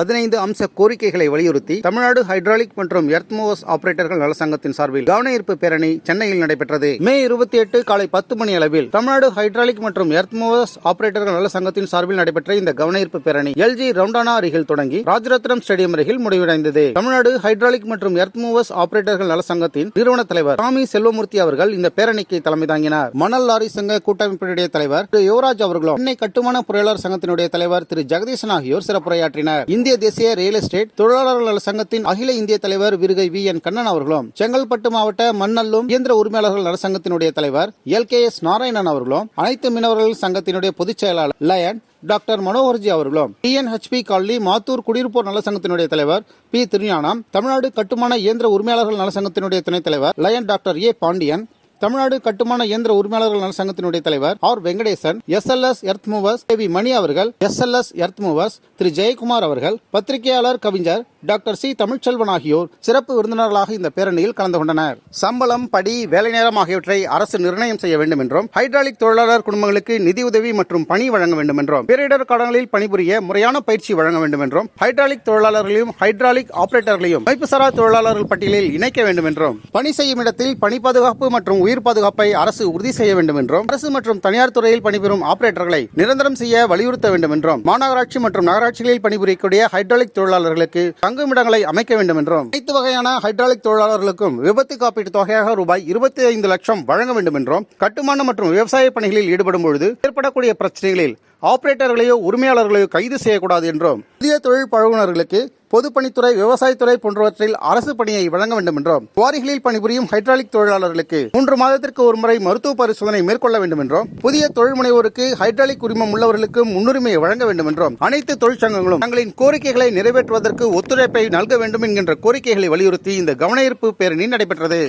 பதினைந்து அம்ச கோரிக்கைகளை வலியுறுத்தி தமிழ்நாடு ஹைட்ராலிக் மற்றும் எர்த் மூவர்ஸ் ஆபரேட்டர்கள் நல சங்கத்தின் சார்பில் கவன ஈர்ப்பு பேரணி சென்னையில் நடைபெற்றது. மே இருபத்தி எட்டு காலை பத்து மணி அளவில் தமிழ்நாடு ஹைட்ராலிக் மற்றும் எர்த் மூவர்ஸ் ஆபரேட்டர்கள் நல சங்கத்தின் சார்பில் நடைபெற்ற இந்த கவன ஈர்ப்பு பேரணி எல்ஜி ரவுண்டானா அருகில் தொடங்கி ராஜரத்னம் ஸ்டேடியம் அருகில் முடிவடைந்தது. தமிழ்நாடு ஹைட்ராலிக் மற்றும் எர்த் மூவர்ஸ் ஆபரேட்டர்கள் நல சங்கத்தின் நிறுவன தலைவர் சாமி செல்வமூர்த்தி அவர்கள் இந்த பேரணிக்கு தலைமை தாங்கினார். மணல் லாரி சங்க கூட்டமைப்பினுடைய தலைவர் திரு யுவராஜ் அவர்களும் சென்னை கட்டுமான பொறியாளர் சங்கத்தினுடைய தலைவர் திரு ஜெகதீசன் ஆகியோர் சிறப்புரையாற்றினர். இந்திய தேசிய ரியல் எஸ்டேட் தொழிலாளர்கள் நல சங்கத்தின் அகில இந்திய தலைவர் விருகை வி என் கண்ணன் அவர்களும் செங்கல்பட்டு மாவட்ட மண்ணல்லும் இயந்திர உரிமையாளர்கள் நலசங்கத்தினுடைய தலைவர் எல் கே எஸ் நாராயணன் அவர்களும் அனைத்து மீனவர்கள் சங்கத்தினுடைய பொதுச் செயலாளர் லயன் டாக்டர் மனோகர்ஜி அவர்களும் டிஎன்ஹெச்பி காலனி மாத்தூர் குடியிருப்போர் நல சங்கத்தினுடைய தலைவர் பி திருஞானம் தமிழ்நாடு கட்டுமான இயந்திர உரிமையாளர்கள் நலசங்கத்தினுடைய துணைத் தலைவர் lion doctor A Pandian Tamil Nadu கட்டுமான இயந்திர உரிமையாளர்கள் நல சங்கத்தினுடைய தலைவர் R Venkatesan S L S earth movers V Mani அவர்கள் S L S earth movers Thiru Jayakumar அவர்கள் பத்திரிகையாளர் கவிஞர் டாக்டர் சி தமிழ்ச்செல்வன் ஆகியோர் சிறப்பு விருந்தினர்களாக இந்த பேரணியில் கலந்து கொண்டனர். சம்பளம் படி வேலை நேரம் ஆகியவற்றை அரசு நிர்ணயம் செய்ய வேண்டும் என்றும் ஹைட்ராலிக் தொழிலாளர் குடும்பங்களுக்கு நிதியுதவி மற்றும் பணி வழங்க வேண்டும் என்றும் பேரிடர் காலங்களில் பணிபுரிய முறையான பயிற்சி வழங்க வேண்டும் என்றும் ஹைட்ராலிக் தொழிலாளர்களையும் ஹைட்ராலிக் ஆபரேட்டர்களையும் அமைப்புசாரா தொழிலாளர்கள் பட்டியலில் இணைக்க வேண்டும் என்றும் பணி செய்யும் இடத்தில் பணி பாதுகாப்பு மற்றும் உயிர் பாதுகாப்பை அரசு உறுதி செய்ய வேண்டும் என்றும் அரசு மற்றும் தனியார் துறையில் பணிபுரியும் ஆபரேட்டர்களை நிரந்தரம் செய்ய வலியுறுத்த வேண்டும் என்றும் மாநகராட்சி மற்றும் நகராட்சிகளில் பணிபுரியக்கூடிய ஹைட்ராலிக் தொழிலாளர்களுக்கு தங்குமிடங்களை அமைக்க வேண்டும் என்றும் அனைத்து வகையான ஹைட்ராலிக் தொழிலாளர்களுக்கும் விபத்து காப்பீட்டு தொகையாக ரூபாய் இருபத்தி ஐந்து லட்சம் வழங்க வேண்டும் என்றும் கட்டுமான மற்றும் விவசாய பணிகளில் ஈடுபடும் பொழுது ஏற்படக்கூடிய பிரச்சனைகளில் ஆபரேட்டர்களையோ உரிமையாளர்களையோ கைது செய்யக்கூடாது என்றும் புதிய தொழில் பழகுனர்களுக்கு பொதுப்பணித்துறை விவசாயத்துறை போன்றவற்றில் அரசு பணியை வழங்க வேண்டும் என்றும் குவாரிகளில் பணிபுரியும் ஹைட்ராலிக் தொழிலாளர்களுக்கு மூன்று மாதத்திற்கு ஒருமுறை மருத்துவ பரிசோதனை மேற்கொள்ள வேண்டும் என்றும் புதிய தொழில் முனைவோருக்கு ஹைட்ராலிக் உரிமம் உள்ளவர்களுக்கு முன்னுரிமை வழங்க வேண்டும் என்றும் அனைத்து தொழிற்சங்கங்களும் தங்களின் கோரிக்கைகளை நிறைவேற்றுவதற்கு ஒத்துழைப்பை நல்க வேண்டும் என்கின்ற கோரிக்கைகளை வலியுறுத்தி இந்த கவனஈர்ப்பு பேரணி நடைபெற்றது.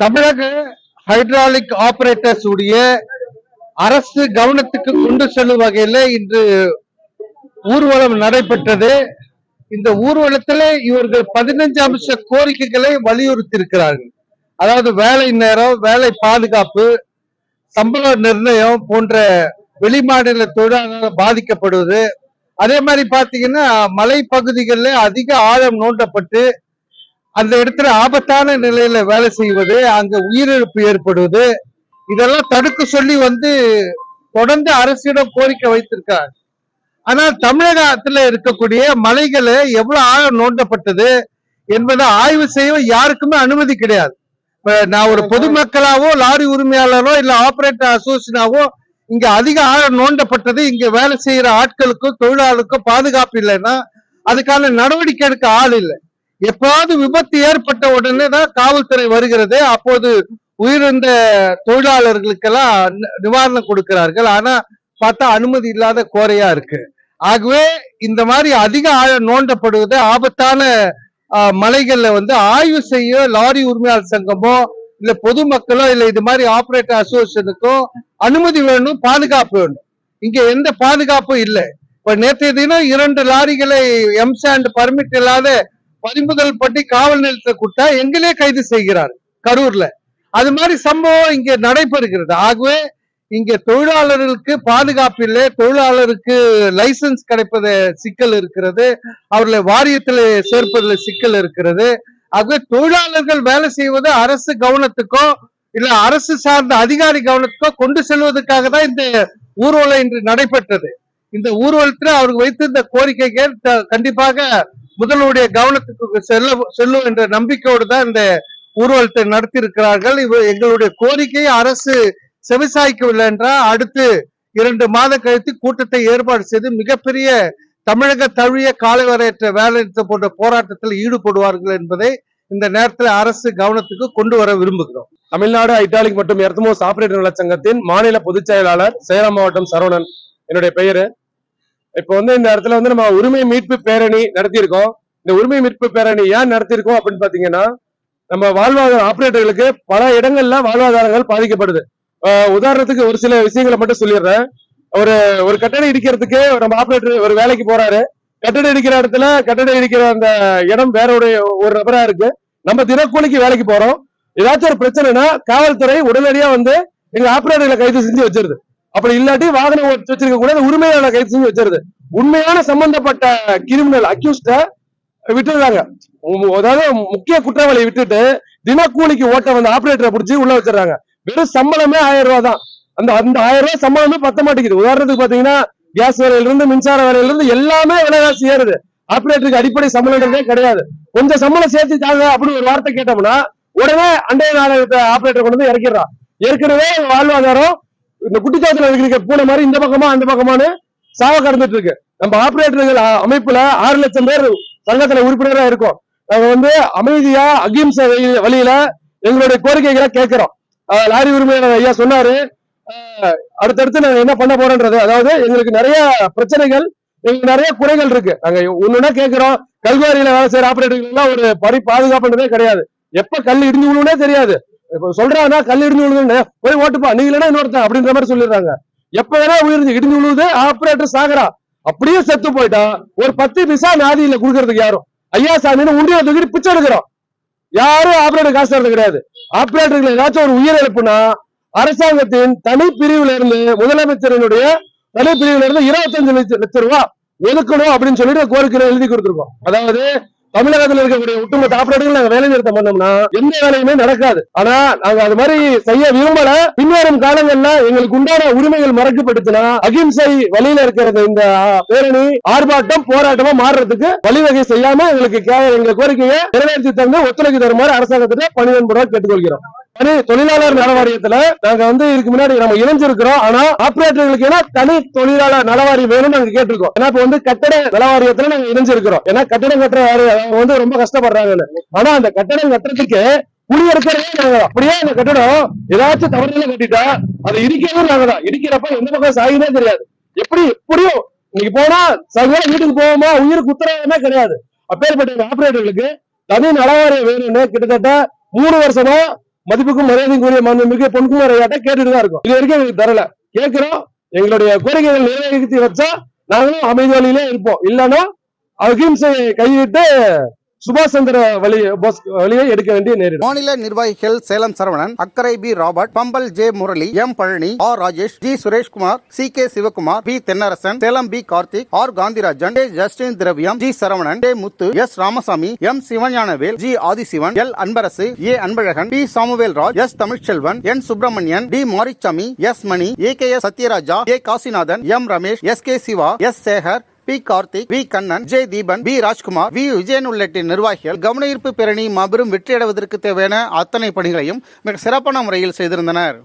தமிழக ஹைட்ராலிக் ஆபரேட்டர்ஸ் உடைய அரசு கவனத்துக்கு கொண்டு செல்லும் வகையில இன்று ஊர்வலம் நடைபெற்றது. இந்த ஊர்வலத்துல இவர்கள் பதினஞ்சு அம்ச கோரிக்கைகளை வலியுறுத்தி இருக்கிறார்கள் அதாவது வேலை நேரம் வேலை பாதுகாப்பு சம்பள நிர்ணயம் போன்ற வெளிமாநில தொழிலாளர்கள் பாதிக்கப்படுவது. அதே மாதிரி பாத்தீங்கன்னா மலைப்பகுதிகளில் அதிக ஆழம் நோண்டப்பட்டு அந்த இடத்துல ஆபத்தான நிலையில வேலை செய்வது அங்க உயிரிழப்பு ஏற்படுவது இதெல்லாம் தடுக்க சொல்லி வந்து தொடர்ந்து அரசிடம் கோரிக்கை வைத்திருக்கார். ஆனால் தமிழகத்துல இருக்கக்கூடிய மலைகளை எவ்வளவு ஆழம் நோண்டப்பட்டது என்பதை ஆய்வு செய்ய யாருக்குமே அனுமதி கிடையாது. இப்ப நான் ஒரு பொதுமக்களாவோ லாரி உரிமையாளரோ இல்ல ஆபரேட்டர் அசோசியனாவோ இங்க அதிக ஆழம் நோண்டப்பட்டது. இங்க வேலை செய்யற ஆட்களுக்கும் தொழிலாளருக்கும் பாதுகாப்பு இல்லைன்னா அதுக்கான நடவடிக்கை எடுக்க ஆள் இல்லை. எப்பாவது விபத்து ஏற்பட்ட உடனே தான் காவல்துறை வருகிறது. அப்போது உயிரிழந்த தொழிலாளர்களுக்கெல்லாம் நி- நிவாரணம் கொடுக்கிறார்கள். ஆனா பார்த்தா அனுமதி இல்லாத கோரையா இருக்கு. ஆகவே இந்த மாதிரி அதிக ஆழம் நோண்டப்படுவது ஆபத்தான மலைகள்ல வந்து ஆய்வு செய்ய லாரி உரிமையாளர் சங்கமோ இல்ல பொதுமக்களோ இல்ல இது மாதிரி ஆபரேட்டர் அசோசியேஷனுக்கோ அனுமதி வேணும் பாதுகாப்பு வேணும். இங்க எந்த பாதுகாப்பும் இல்லை. இப்ப நேற்றைய தினம் இரண்டு லாரிகளை எம்சாண்ட் பர்மிட் இல்லாத பறிமுதல் பட்டி காவல் நிலையத்தை கொடுத்தா எங்களே கைது செய்கிறார் கரூர்ல. அது மாதிரி சம்பவம் இங்க நடைபெறுகிறது. ஆகவே இங்க தொழிலாளர்களுக்கு பாதுகாப்பு இல்லை. தொழிலாளருக்கு லைசன்ஸ் கிடைப்பது சிக்கல் இருக்கிறது. அவர்களை வாரியத்தில் சேர்ப்பதில் சிக்கல் இருக்கிறது. ஆகவே தொழிலாளர்கள் வேலை செய்வது அரசு கவனத்துக்கோ இல்ல அரசு சார்ந்த அதிகாரி கவனத்துக்கோ கொண்டு செல்வதற்காக தான் இந்த ஊர்வலம் இன்று நடைபெற்றது. இந்த ஊர்வலத்தில் அவருக்கு வைத்திருந்த கோரிக்கைகள் கண்டிப்பாக முதல்வருடைய கவனத்துக்கு செல்ல செல்லும் என்ற நம்பிக்கையோடு தான் இந்த ஊர்வலத்தை நடத்தி இருக்கிறார்கள் இவ எங்களுடைய கோரிக்கை அரசு செவிசாய்க்கவில்லை என்றால் அடுத்து இரண்டு மாத கழித்து கூட்டத்தை ஏற்பாடு செய்து மிகப்பெரிய தமிழக தழுவிய காலவரையற்ற வேலைநிறுத்தம் போன்ற போராட்டத்தில் ஈடுபடுவார்கள் என்பதை இந்த நேரத்தில் அரசு கவனத்துக்கு கொண்டு வர விரும்புகிறோம். தமிழ்நாடு ஐட்டாலிக் மற்றும் எர்த்மோஸ் ஆபரேட்டர் நலச்சங்கத்தின் மாநில பொதுச் செயலாளர் சேலம் மாவட்டம் சரவணன். என்னுடைய பெயரு. இப்போ வந்து இந்த இடத்துல வந்து நம்ம உரிமை மீட்பு பேரணி நடத்தியிருக்கோம். இந்த உரிமை மீட்பு பேரணி ஏன் நடத்தியிருக்கோம் அப்படின்னு பாத்தீங்கன்னா நம்ம வாழ்வாதார ஆபரேட்டர்களுக்கு பல இடங்கள்ல வாழ்வாதாரங்கள் பாதிக்கப்படுது. உதாரணத்துக்கு ஒரு சில விஷயங்களை மட்டும் சொல்லிடுறேன். ஒரு ஒரு கட்டடம் இடிக்கிறதுக்கு நம்ம ஆபரேட்டர் ஒரு வேலைக்கு போறாரு. கட்டடம் இடிக்கிற இடத்துல கட்டடம் இடிக்கிற அந்த இடம் வேற ஒரு ஒரு நபரா இருக்கு. நம்ம தினக்கூலிக்கு வேலைக்கு போறோம். ஏதாச்சும் ஒரு பிரச்சனைனா காவல்துறை உடனடியா வந்து எங்க ஆபரேட்டர்களை கைது செஞ்சு வச்சிருது. அப்படி இல்லாட்டி வாகனம் வச்சிருக்க கூட உரிமையாளர் கைது செஞ்சு வச்சிருது. உண்மையான சம்பந்தப்பட்ட கிரிமினல் அக்யூஸ்ட விட்டுறாங்க அதாவது முக்கிய குற்றவாளியை விட்டுட்டு தினக்கூலிக்கு ஓட்ட வந்த ஆபரேட்டரை பிடிச்சி உள்ள வச்சிடறாங்க. வெறும் சம்பளமே ஆயிரம் ரூபாய் தான். அந்த அந்த ஆயிரம் ரூபாய் சம்பளமே பத்த மாட்டேங்குது. உதாரணத்துக்கு பாத்தீங்கன்னா கேஸ் விலையில இருந்து மின்சார வேலையில இருந்து எல்லாமே விலைவாசி ஏறுது. ஆபரேட்டருக்கு அடிப்படை சம்பளம்ன்றதே கிடையாது. கொஞ்சம் சம்பளம் சேர்த்து தாங்க அப்படின்னு ஒரு வார்த்தை கேட்டோம்னா உடனே அண்டைய நாடகத்தை ஆபரேட்டர் கொண்டு வந்து இறக்கிடுறான். ஏற்கனவே வாழ்வாதாரம் இந்த குட்டிச்சாத்துல இருக்கிற பூனை மாதிரி இந்த பக்கமா அந்த பக்கமானு சாவ கடந்துட்டு இருக்கு. நம்ம ஆபரேட்டர்கள் அமைப்புல ஆறு லட்சம் பேர் சங்கத்துல உறுப்பினராக இருக்கோம். நாங்க வந்து அமைதியா அகிம்சை வழியில எங்களுடைய கோரிக்கைகளை கேட்கிறோம். லாரி உரிமையாளர் ஐயா சொன்னாரு. அடுத்தடுத்து நாங்க என்ன பண்ண போறோன்றது அதாவது எங்களுக்கு நிறைய பிரச்சனைகள் எங்களுக்கு நிறைய குறைகள் இருக்கு. நாங்க ஒண்ணுன்னா கேட்கிறோம். கல்வாரியில வேலை செய்யற ஆபரேட்டர்கள் எல்லாம் ஒரு பரி பாதுகாப்புன்றதே கிடையாது. எப்ப கல் இடிஞ்சு விழுவுனே தெரியாது. இப்ப சொல்றாங்கன்னா கல் இடிஞ்சு விழுதுன்னு போய் ஓட்டுப்பா. நீ இல்லைன்னா இன்னொருத்தன் அப்படின்ற மாதிரி சொல்லிடுறாங்க. எப்ப வேணா உயிர் இடிஞ்சு விழுவுது. ஆபரேட்டர் சாகுறா அப்படியே செத்து போயிட்டா ஒரு பத்து பிசா நாதியில குடுக்கறதுக்கு யாரும்? ஐயா சாமின்னு உண்டியில தூக்கிட்டு பிச்சை எடுக்கிறோம். யாரும் ஆபரேட்டர் காசு தரது கிடையாது. ஆபரேட்டர்கள் ஏதாச்சும் ஒரு உயிரிழப்புனா அரசாங்கத்தின் தனி பிரிவுல இருந்து முதலமைச்சரினுடைய தனி பிரிவுல இருந்து இருபத்தஞ்சு லட்சம் லட்சம் ரூபாய் ஒதுக்கணும் அப்படின்னு சொல்லிட்டு கோரிக்கை எழுதி கொடுத்திருக்கோம். அதாவது தமிழகத்தில் இருக்கக்கூடிய ஒட்டுமொத்த ஆபரேட்டர்கள் நாங்க வேலை நிறுத்தம் பண்ணோம்னா எந்த வேலையுமே நடக்காது. ஆனா நாங்க அது மாதிரி செய்ய விரும்பல. பின்வரும் காலங்கள்ல எங்களுக்கு உண்டான உரிமைகள் மறக்கப்படுச்சுன்னா அகிம்சை வழியில இருக்கிறது இந்த பேரணி ஆர்ப்பாட்டம் போராட்டமா மாறுறதுக்கு வழிவகை செய்யாம எங்களுக்கு எங்க கோரிக்கையை நிறைவேற்றி தந்து ஒத்துழைப்பு தருமாறு அரசாங்கத்திட்ட பணிவன்புடன் கேட்டுக்கொள்கிறோம். தொழிலாளர் நல வாரியத்துல நாங்க வந்து இதுக்கு முன்னாடி நம்ம இணைஞ்சிருக்கிறோம். ஆனா ஆபரேட்டர்களுக்கு ஏன்னா தனி தொழிலாளர் நல வாரியம் வேணும்னு நாங்க கேட்டிருக்கோம். ஏன்னா இப்ப வந்து கட்டட நல வாரியத்துல நாங்க இணைஞ்சிருக்கிறோம். ஏன்னா கட்டடம் கட்டுற அவங்க வந்து ரொம்ப கஷ்டப்படுறாங்கன்னு ஆனா அந்த கட்டடம் கட்டுறதுக்கு குழி எடுக்கிறதே நாங்க அப்படியே அந்த கட்டடம் ஏதாச்சும் தவறுதல கட்டிட்டா அதை இடிக்கிறதும் நாங்க தான் இடிக்கிறப்ப எந்த பக்கம் சாயினே தெரியாது. எப்படி எப்படியும் இன்னைக்கு போனா சகல வீட்டுக்கு போவோமா? உயிருக்கு உத்தரவாதமே கிடையாது. அப்பேற்பட்ட ஆபரேட்டர்களுக்கு தனி நலவாரியம் வேணும்னு கிட்டத்தட்ட மூணு வருஷமா மதிப்புக்கும் மரியாதைக்குரிய மாண்புமிகு பொன்குமார் ஐயாட்ட கேட்டுட்டு தான் இருக்கும். இது வரைக்கும் எங்களுக்கு தரல. கேட்கிறோம். எங்களுடைய கோரிக்கைகள் நிறைவேற்றி வச்சா நாங்களும் அமைதி வழியிலே இருப்போம். இல்லைன்னா அகிம்சை கையிட்டு சுபாஷ் சந்திர வழி போஸ் வழியை எடுக்க வேண்டிய நேரிடும். மாநில நிர்வாகிகள் Salem Saravanan Akkarai P Robert Pambal J Murali M Palani R Rajesh G Sureshkumar C K Sivakumar P Thennarasan Salem P Karthik R Gandhirajan J Justin Thiraviyam G Saravanan D Muthu S Ramasamy M Sivagnanavel G Adhisivan L Anbarasu A Anbazhagan P Samuel Raj S Tamilselvan N Subramanian T Marichamy S Mani A K S Sathyaraja A Kasinathan M Ramesh S K Siva S Sekar P Karthik V Kannan Vijay Deepan V Rajkumar V Vijayan உள்ளிட்ட நிர்வாகிகள் கவனஈர்ப்பு பேரணி மாபெரும் வெற்றியடைவதற்கு தேவையான அத்தனை பணிகளையும் மிக சிறப்பான முறையில் செய்திருந்தனர்.